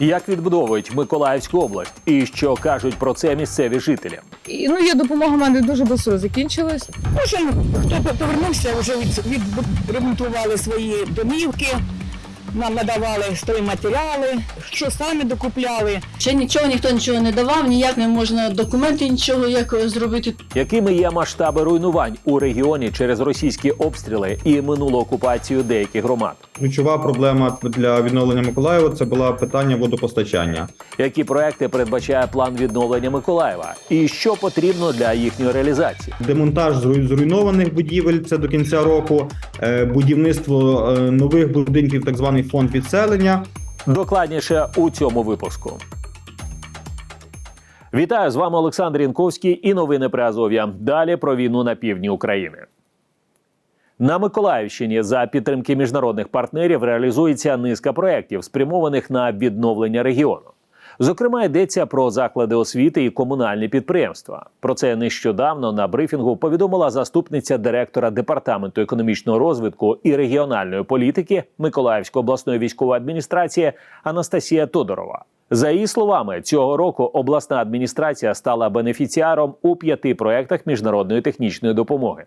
Як відбудовують Миколаївську область, і що кажуть про це місцеві жителі? І, ну, є допомога в мене дуже швидко закінчилась. Може, хто повернувся, вже від, відремонтували свої домівки, нам надавали стройматеріали, що самі докупляли. Ще нічого ніхто нічого не давав, ніяк не можна документи нічого як е, зробити. Якими є масштаби руйнувань у регіоні через російські обстріли і минулу окупацію деяких громад? Ключова проблема для відновлення Миколаєва це була питання водопостачання. Які проекти передбачає план відновлення Миколаєва? І що потрібно для їхньої реалізації? Демонтаж зруйнованих будівель це до кінця року, е, будівництво е, нових будинків, так званий фонд відселення. Докладніше у цьому випуску. Вітаю з вами Олександр Янковський і новини при Азов'я. Далі про війну на півдні України. На Миколаївщині за підтримки міжнародних партнерів реалізується низка проєктів, спрямованих на відновлення регіону. Зокрема, йдеться про заклади освіти і комунальні підприємства. Про це нещодавно на брифінгу повідомила заступниця директора департаменту економічного розвитку і регіональної політики Миколаївської обласної військової адміністрації Анастасія Тодорова. За її словами, цього року обласна адміністрація стала бенефіціаром у п'яти проєктах міжнародної технічної допомоги.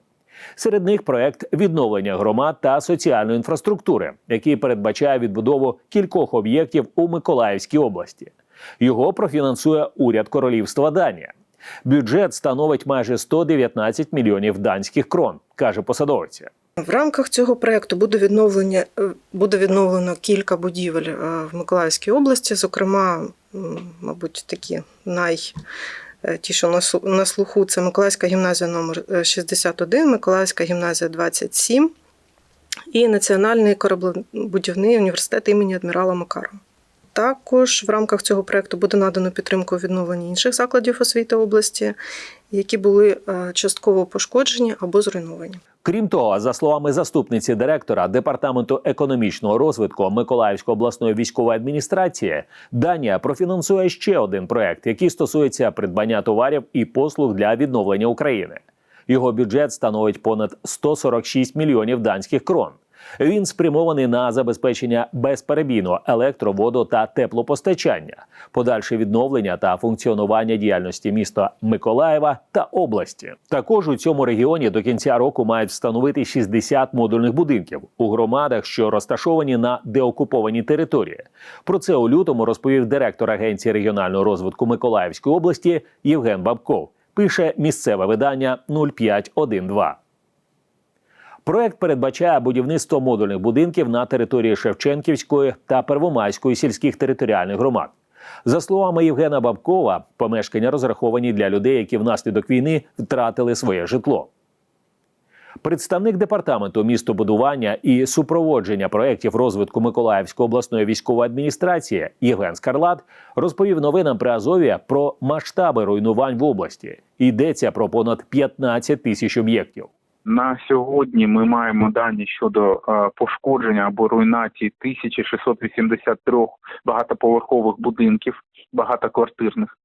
Серед них проект відновлення громад та соціальної інфраструктури, який передбачає відбудову кількох об'єктів у Миколаївській області. Його профінансує уряд Королівства Данія. Бюджет становить майже 119 мільйонів данських крон, каже посадовиця. В рамках цього проекту буде відновлення е, буде відновлено кілька будівель е, в Миколаївській області, зокрема, мабуть, такі най. е, Ті, що на слуху, це Миколаївська гімназія номер е, 61, Миколаївська гімназія 27 і Національний кораблебудівний університет імені адмірала Макарова. Також в рамках цього проекту буде надано підтримку у відновленні інших закладів освіти області, які були е, частково пошкоджені або зруйновані. Крім того, за словами заступниці директора департаменту економічного розвитку Миколаївської обласної військової адміністрації, Данія профінансує ще один проект, який стосується придбання товарів і послуг для відновлення України. Його бюджет становить понад 146 мільйонів данських крон. Він спрямований на забезпечення безперебійного електро, водо та теплопостачання, подальше відновлення та функціонування діяльності міста Миколаєва та області. Також у цьому регіоні до кінця року мають встановити 60 модульних будинків у громадах, що розташовані на деокупованій території. Про це у лютому розповів директор Агенції регіонального розвитку Миколаївської області Євген Бабков. Пише місцеве видання 0512. Проект передбачає будівництво модульних будинків на території Шевченківської та Первомайської сільських територіальних громад. За словами Євгена Бабкова, помешкання розраховані для людей, які внаслідок війни втратили своє житло. Представник департаменту містобудування і супроводження проєктів розвитку Миколаївської обласної військової адміністрації Євген Скарлат розповів новинам при Азові про масштаби руйнувань в області. Йдеться про понад 15 тисяч об'єктів. На сьогодні ми маємо дані щодо е, пошкодження або руйнації 1683 багатоповерхових будинків, багатоквартирних,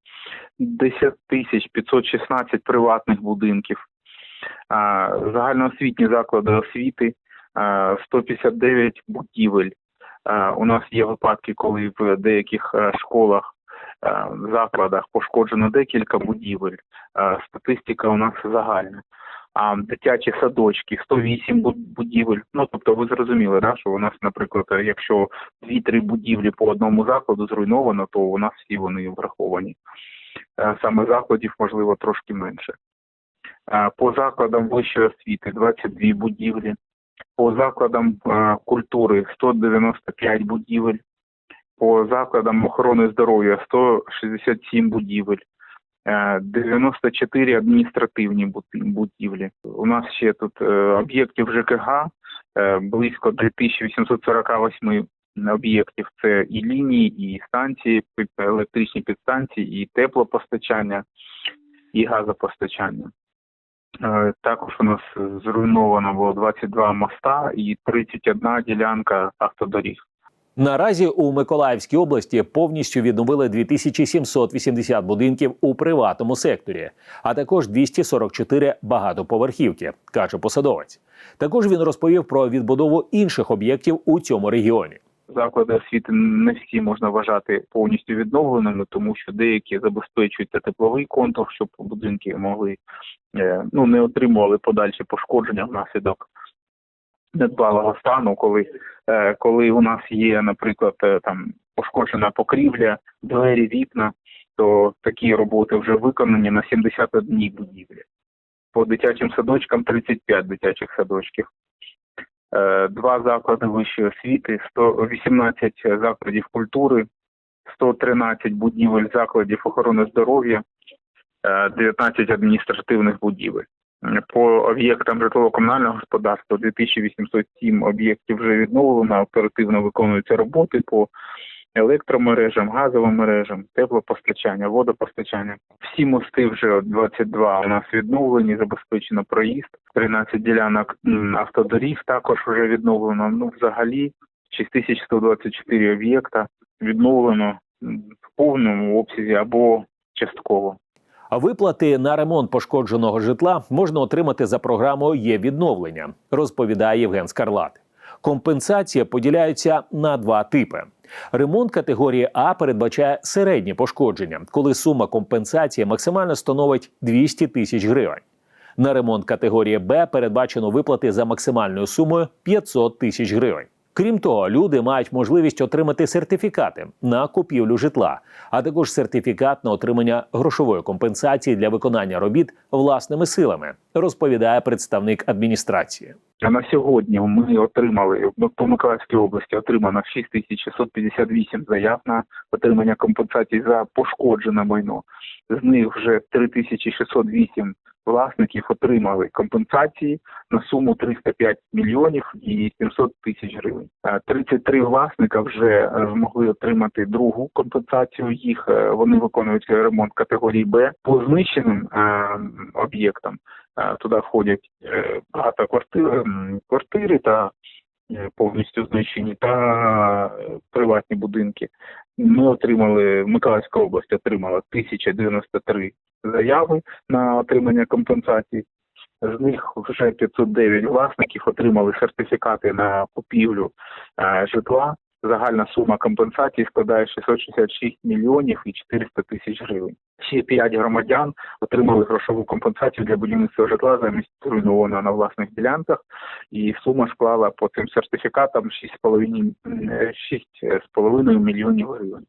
10 516 приватних будинків, е, загальноосвітні заклади освіти, е, 159 будівель. Е, У нас є випадки, коли в деяких школах, закладах пошкоджено декілька будівель. Статистика у нас загальна а дитячі садочки, 108 будівель. Ну тобто, ви зрозуміли, да, що у нас, наприклад, якщо 2-3 будівлі по одному закладу зруйновано, то у нас всі вони враховані. Е, Саме закладів, можливо, трошки менше. Е, По закладам вищої освіти 22 будівлі, по закладам е, культури 195 будівель, по закладам охорони здоров'я 167 будівель. Е, 94 адміністративні будівлі. У нас ще тут е, об'єктів ЖКГ е, близько 2848 об'єктів. Це і лінії, і станції, електричні підстанції, і теплопостачання, і газопостачання. Е, Також у нас зруйновано було 22 моста і 31 ділянка автодоріг. Наразі у Миколаївській області повністю відновили 2780 будинків у приватному секторі, а також 244 багатоповерхівки, каже посадовець. Також він розповів про відбудову інших об'єктів у цьому регіоні. заклади освіти не всі можна вважати повністю відновленими, тому що деякі забезпечують тепловий контур, щоб будинки могли е, ну не отримували подальші пошкодження внаслідок недбалого стану, коли, е, коли у нас є, наприклад, е, там пошкоджена покрівля, двері, вікна, то такі роботи вже виконані на 71 будівлі. По дитячим садочкам 35 дитячих садочків. Е, Два заклади вищої освіти, 118 закладів культури, 113 будівель закладів охорони здоров'я, е, 19 адміністративних будівель. По об'єктам житлово-комунального господарства 2807 об'єктів вже відновлено, оперативно виконуються роботи по електромережам, газовим мережам, теплопостачання, водопостачання. Всі мости вже 22 у нас відновлені, забезпечено проїзд. 13 ділянок автодоріг також вже відновлено. Ну, взагалі 6124 об'єкта відновлено в повному обсязі або частково. Виплати на ремонт пошкодженого житла можна отримати за програмою є відновлення, розповідає Євген Скарлат. Компенсація поділяється на два типи. Ремонт категорії А передбачає середні пошкодження, коли сума компенсації максимально становить 200 тисяч гривень. На ремонт категорії Б передбачено виплати за максимальною сумою 500 тисяч гривень. Крім того, люди мають можливість отримати сертифікати на купівлю житла, а також сертифікат на отримання грошової компенсації для виконання робіт власними силами, розповідає представник адміністрації. А на сьогодні ми отримали ну, по Миколаївській області отримано 6658 заяв на отримання компенсацій за пошкоджене майно. З них вже 3608 власників отримали компенсації на суму 305 мільйонів і 700 тисяч гривень. Е, 33 власника вже е, змогли отримати другу компенсацію. Їх е, вони виконують ремонт категорії Б по знищеним е, об'єктам. Туди входять е, багато квартир, квартири та е, повністю знищені та приватні будинки. Ми отримали Миколаївська область отримала 1093 заяви на отримання компенсацій. З них вже 509 власників отримали сертифікати на купівлю е, житла. Загальна сума компенсації складає 666 мільйонів і 400 тисяч гривень. Ще 5 громадян отримали грошову компенсацію для будівництва житла замість руйнованого на власних ділянках, і сума склала по цим сертифікатам 6,5 е, 6,5 мільйонів гривень.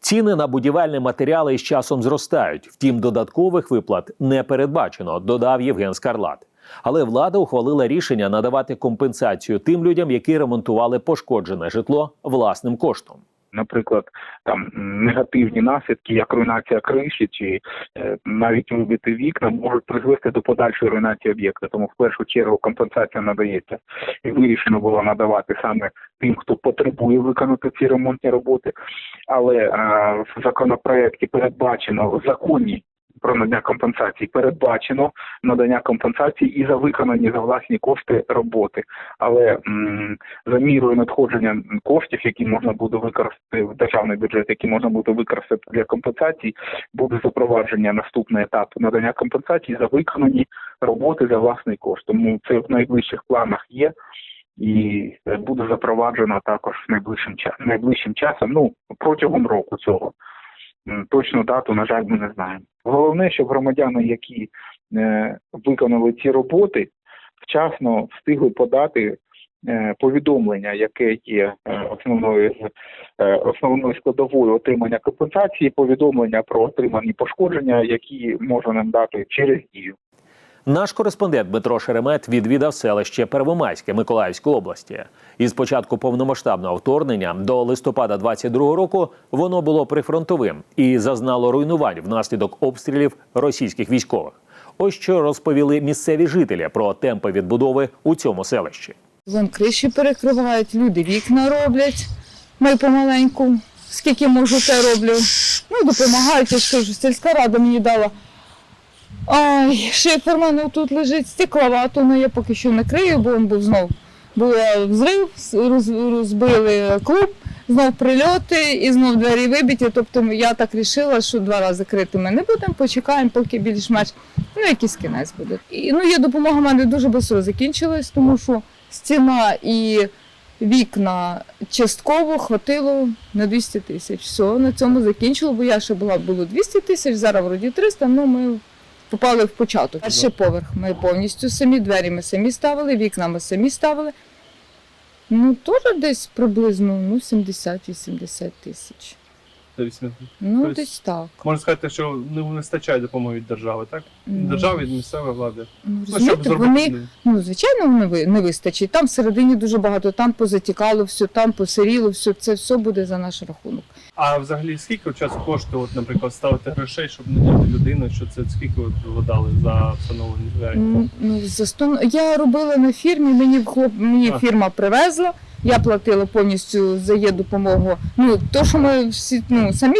Ціни на будівельні матеріали із часом зростають. Втім, додаткових виплат не передбачено, додав Євген Скарлат. Але влада ухвалила рішення надавати компенсацію тим людям, які ремонтували пошкоджене житло власним коштом. Наприклад, там негативні наслідки, як руйнація криші чи е, навіть вибити вікна, можуть призвести до подальшої руйнації об'єкта. Тому в першу чергу компенсація надається і вирішено було надавати саме тим, хто потребує виконати ці ремонтні роботи. Але е, в законопроекті передбачено в законі. Про надання компенсації передбачено надання компенсації і за виконані за власні кошти роботи але м, за мірою надходження коштів, які можна буде використати в державний бюджет, які можна буде використати для компенсацій, буде запровадження наступний етап надання компенсацій за виконані роботи за власний кошт. Тому це в найближчих планах є. І буде запроваджено також найближчим часом найближчим часом, ну протягом року цього. Точну дату, на жаль, ми не знаємо. Головне, щоб громадяни, які е, виконали ці роботи, вчасно встигли подати е, повідомлення, яке є е, основною основною складовою отримання компенсації, повідомлення про отримані пошкодження, які можна нам дати через дію. Наш кореспондент Дмитро Шеремет відвідав селище Первомайське Миколаївської області. І з початку повномасштабного вторгнення до листопада 22 року воно було прифронтовим і зазнало руйнувань внаслідок обстрілів російських військових. Ось що розповіли місцеві жителі про темпи відбудови у цьому селищі. Вон криші перекривають, люди вікна роблять. Ми помаленьку. Скільки можу, те роблю. Ну, допомагають, я ж сільська рада мені дала. Ай, шифер мене тут лежить, стекловато, ну я поки що не крию, бо він був знов. Був взрив, роз- розбили клуб, знов прильоти і знов двері вибиті. Тобто я так вирішила, що два рази крити ми не будемо, почекаємо, поки більш-менш ну, якийсь кінець буде. І ну, є допомога в мене дуже швидко закінчилась, тому що стіна і Вікна частково хватило на 200 тисяч. Все, на цьому закінчило, бо я ще була було 200 тисяч, зараз вроді 300, ну ми попали в початок. Перший поверх ми повністю самі, двері ми самі ставили, вікна ми самі ставили. Ну, теж десь приблизно ну, 70-80 тисяч. Ну, Тобто- десь так. Можна сказати, що не вистачає допомоги від держави, так? Ну, Держави від місцевої влади. Ну, Ну, розумієте, вони, ну, звичайно, не, ви- не вистачить. Там всередині дуже багато, там позатікало все, там посиріло все, це все буде за наш рахунок. А взагалі скільки часу коштує, от, наприклад, ставити грошей, щоб наняти людину, що це скільки от ви дали за встановлення двері? М, Ну, за сто... Я робила на фірмі, мені, хлоп... мені А. фірма привезла, я платила повністю за є допомогу. Ну, то, що ми всі ну, самі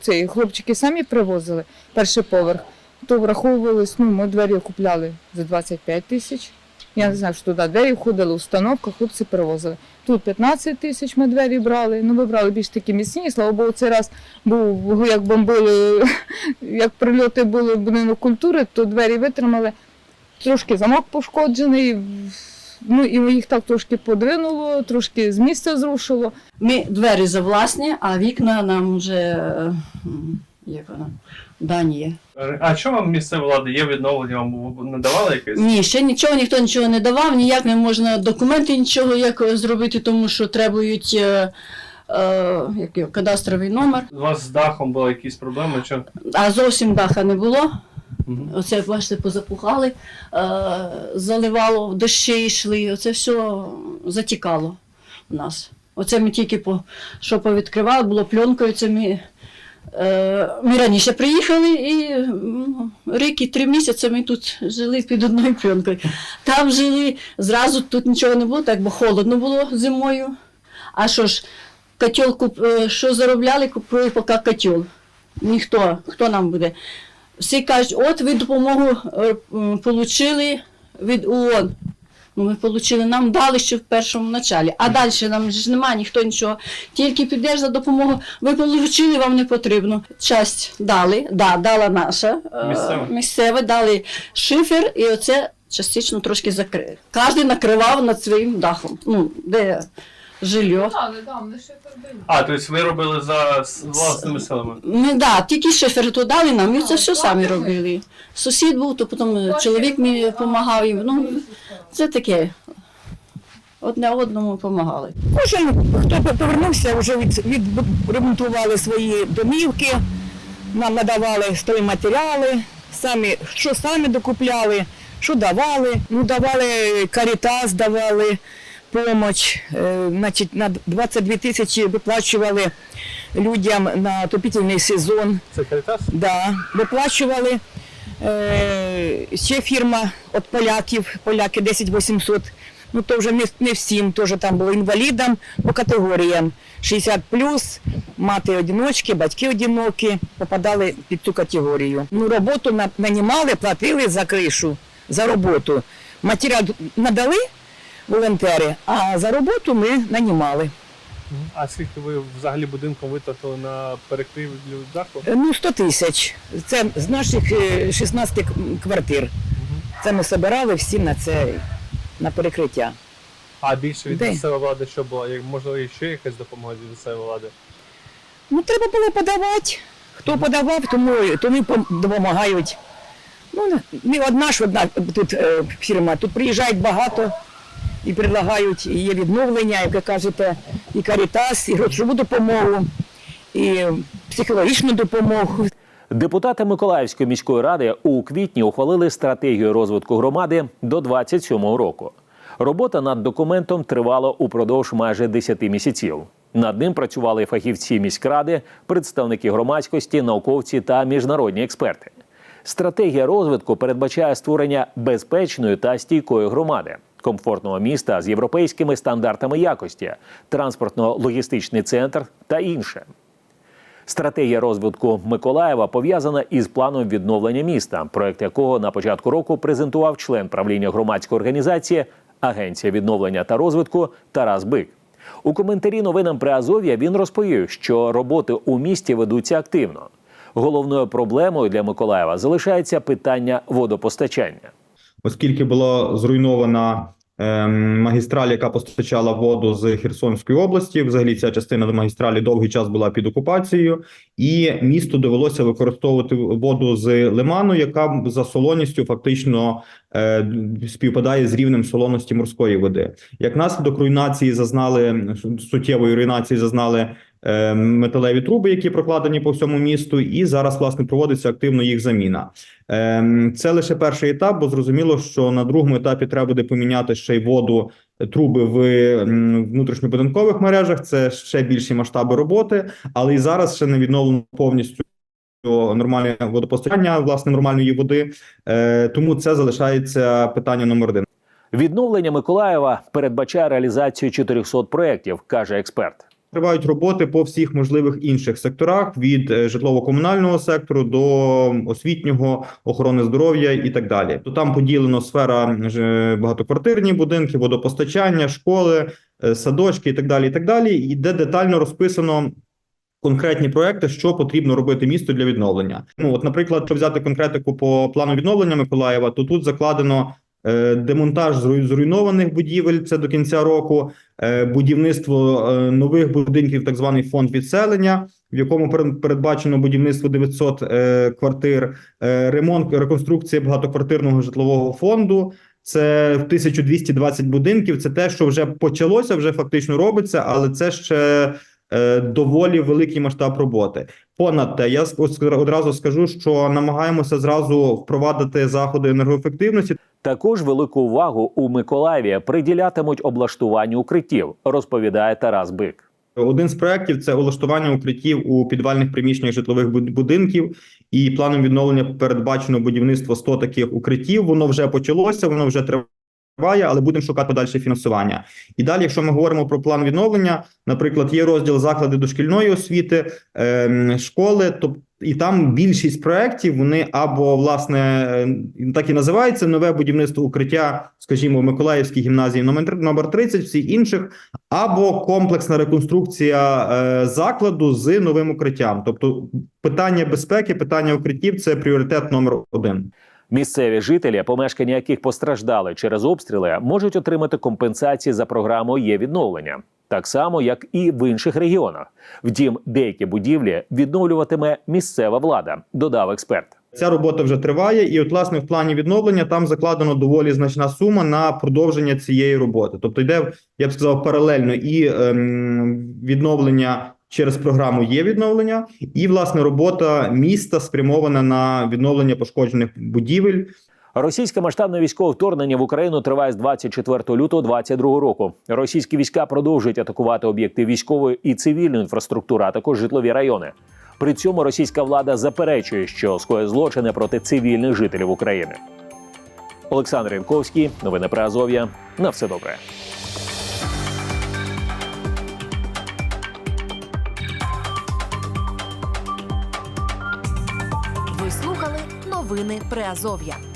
цей, хлопчики самі привозили, перший поверх, то враховувалось, ну, ми двері купляли за 25 тисяч. Я не знаю, що туди двері входили, установка, хлопці привозили. Тут 15 тисяч ми двері брали. Ну, ми брали більш такі міцні. Слава Богу, цей раз був, як бомбили, як прильоти були в будинок культури, то двері витримали. Трошки замок пошкоджений. Ну і їх так трошки подвинуло, трошки з місця зрушило. Ми двері за власні, а вікна нам вже е, як вона, дані є. А що вам місцева влада є відновлення? Вам надавали якесь? Ні, ще нічого ніхто нічого не давав, ніяк не можна документи нічого як зробити, тому що требують е, е, як кадастровий номер. У вас з дахом були якісь проблеми? Чи? А зовсім даха не було. Оце, бачите, позапухали, е, заливало, дощі йшли, оце все затікало в нас. Оце ми тільки по, що повідкривали, було пленкою, це ми, е, ми раніше приїхали і ну, рік і три місяці ми тут жили під одною пленкою. Там жили, зразу тут нічого не було, так бо холодно було зимою. А що ж, котел е, що заробляли, купили поки котел. Ніхто, хто нам буде? Всі кажуть, от ви допомогу е, получили від ООН. Ну, ми отримали, нам дали ще в першому началі. А далі нам ж немає ніхто нічого. Тільки підеш за допомогу, ви отримали, вам не потрібно. Часть дали, да, дала наша е, Місцева. місцева, дали шифер, і оце частично трошки закрили. Кожен накривав над своїм дахом. Ну, де жилье. А, тобто ви робили за с- власними силами? Ми да, тільки шифер то дали нам, ми це все самі робили. Сусід був, то потім чоловік мені допомагав їм. Ну, це таке. Одне одному допомагали. Кожен, хто повернувся, вже від, відремонтували свої домівки, нам надавали стройматеріали, самі, що самі докупляли, що давали. Ну, давали карітас, давали помощь. Е, значить, на 22 тисячі виплачували людям на отопительний сезон. Це Карітас? Да, виплачували. Е, ще фірма від поляків, поляки 10 800. Ну то вже не, не всім, теж там було інвалідам по категоріям. 60 мати одиночки, батьки одинокі попадали під цю категорію. Ну, роботу нанімали, платили за кришу, за роботу. Матеріал надали волонтери, а за роботу ми нанімали. А скільки ви взагалі будинком витратили на перекрив даху? Е, Ну, 100 тисяч. Це з наших е, 16 квартир. Це ми збирали всі на це на перекриття. А більше від Де? місцевої влади що було? Як- Можливо, ще якась допомога від місцевої влади? Ну, треба було подавати. Хто подавав, тому, тому пом- допомагають. Ну, не- не одна ж одна тут е, фірма. Тут приїжджають багато і предлагають, є відновлення, як ви кажете, і карітас, і грошову допомогу, і психологічну допомогу. Депутати Миколаївської міської ради у квітні ухвалили стратегію розвитку громади до 27-го року. Робота над документом тривала упродовж майже 10 місяців. Над ним працювали фахівці міськради, представники громадськості, науковці та міжнародні експерти. Стратегія розвитку передбачає створення безпечної та стійкої громади, комфортного міста з європейськими стандартами якості, транспортно-логістичний центр та інше. Стратегія розвитку Миколаєва пов'язана із планом відновлення міста, проект якого на початку року презентував член правління громадської організації Агенція відновлення та розвитку Тарас Бик. У коментарі новинам Приазов'я він розповів, що роботи у місті ведуться активно. Головною проблемою для Миколаєва залишається питання водопостачання. оскільки була зруйнована ем, магістраль, яка постачала воду з Херсонської області. Взагалі, ця частина магістралі довгий час була під окупацією, і місту довелося використовувати воду з лиману, яка за солоністю фактично е, співпадає з рівнем солоності морської води. Як наслідок руйнації зазнали суттєвої руйнації, зазнали металеві труби, які прокладені по всьому місту, і зараз власне проводиться активно їх заміна. Ем, Це лише перший етап, бо зрозуміло, що на другому етапі треба буде поміняти ще й воду, е, труби в внутрішньобудинкових мережах. Це ще більші масштаби роботи, але і зараз ще не відновлено повністю нормальне водопостачання, власне, нормальної води. Е, Тому це залишається питання номер один. Відновлення Миколаєва передбачає реалізацію 400 проєктів, каже експерт. Тривають роботи по всіх можливих інших секторах від е, житлово-комунального сектору до освітнього, охорони здоров'я і так далі. То там поділено сфера е, багатоквартирні будинки, водопостачання, школи, е, садочки і так далі. І так далі, і де детально розписано. Конкретні проекти, що потрібно робити місту для відновлення. Ну, от, наприклад, якщо взяти конкретику по плану відновлення Миколаєва, то тут закладено демонтаж зруй- зруйнованих будівель. Це до кінця року, е, будівництво е, нових будинків, так званий фонд відселення, в якому перед- передбачено будівництво 900 е, квартир, е, ремонт, реконструкція багатоквартирного житлового фонду. Це 1220 будинків. Це те, що вже почалося, вже фактично робиться, але це ще е, доволі великий масштаб роботи. Понад те, я одразу скажу, що намагаємося зразу впровадити заходи енергоефективності. Також велику увагу у Миколаєві приділятимуть облаштуванню укриттів, розповідає Тарас Бик. Один з проєктів – це улаштування укриттів у підвальних приміщеннях житлових буд- будинків. І планом відновлення передбачено будівництво 100 таких укриттів. Воно вже почалося, воно вже триває, але будемо шукати подальше фінансування. І далі, якщо ми говоримо про план відновлення, наприклад, є розділ заклади дошкільної освіти, ем, школи, тобто. І там більшість проєктів вони або власне е, так і називається нове будівництво укриття, скажімо, в Миколаївській гімназії номер номер 30, всі інших, або комплексна реконструкція е, закладу з новим укриттям. Тобто, питання безпеки, питання укриттів це пріоритет номер один. Місцеві жителі, помешкання яких постраждали через обстріли, можуть отримати компенсації за програмою є відновлення, так само як і в інших регіонах. Втім, деякі будівлі відновлюватиме місцева влада, додав експерт. Ця робота вже триває, і от власне в плані відновлення там закладено доволі значна сума на продовження цієї роботи. Тобто, йде я б сказав паралельно і ем, відновлення через програму є відновлення, і власне робота міста спрямована на відновлення пошкоджених будівель. Російське масштабне військове вторгнення в Україну триває з 24 лютого 2022 року. Російські війська продовжують атакувати об'єкти військової і цивільної інфраструктури, а також житлові райони. При цьому російська влада заперечує, що скоє злочини проти цивільних жителів України. Олександр Янковський, новини про Азов'я. На все добре. Новини Приазов'я.